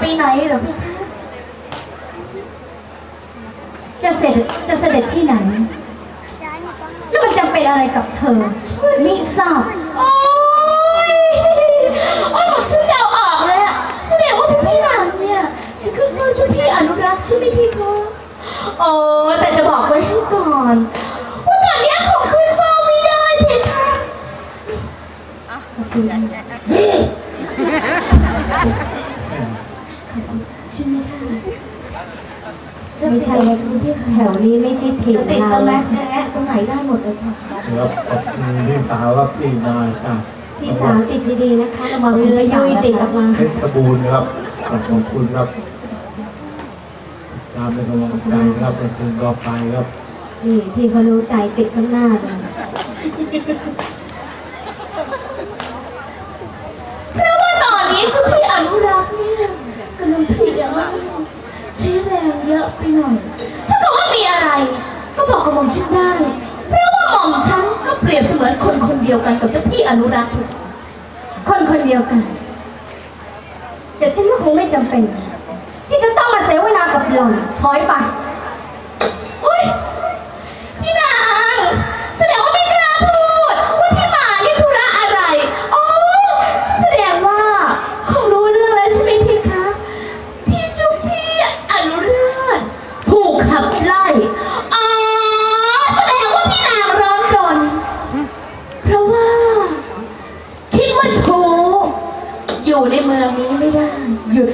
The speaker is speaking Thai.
ไปไหนเหรอพี่คะจะเสด็จจะเสด็จที่ไหนแล้วมันจำเป็นอะไรกับเธอมิทราบโอ้ยโอ้ยผมชื่อเดาออกเลยอะแสดงว่าพี่พี่หลังเนี่ยจะขึ้นเฝ้าช่วยพี่อนุรักษ์ใช่ไหมพี่คะโอ้ยแต่จะบอกไว้ให้ก่อนว่าตอนเนี้ยผมขึ้นเฝ้าไม่ได้เพคะใช่ไหมคะ ไม่ใช่แถวนี้ไม่ใช่ถิ่นติดเรากันแม่แท้ตรงไหนได้หมดเลยค่ะครับขอบคุณพี่สาวครับพี่มาจากพี่สาวติดดีๆนะคะระวังเนื้อยุ่ยติดออกมาเพชรบูรณ์ครับขอบคุณครับตามเป็นกำลังใจครับเป็นสิ่งต่อไปครับนี่พี่เขารู้ใจติดข้างหน้าเลย เพราะว่าตอนนี้ชุดพี่อนุรักษ์เนี่ยกำลังเพลียมาก ใช้แรงเยอะไปหน่อย ถ้าเกิดว่ามีอะไร ก็บอกกับหม่อมฉันได้ เพราะว่าหม่อมฉันก็เปรียบเสมือนคนคนเดียวกันกับเจ้าพี่อนุรักษ์ คนคนเดียวกัน เดี๋ยวฉันก็คงไม่จำเป็น ที่จะต้องมาเสียเวลากับหล่อนถอยไป อุ้ยพี่นางแสดงว่าไม่กล้าพูดว่าที่มานี่ธุระอะไรอ๋อแสดงว่าคงรู้เรื่องแล้วใช่ไหมพี่คะ ที่เจุ๊พี่อนุราชถูกขับไล่อ๋อแสดงว่าพี่นางร้อนรนเพราะว่า คิดว่าชู อยู่ในเมืองนี้ไม่ได้หยุด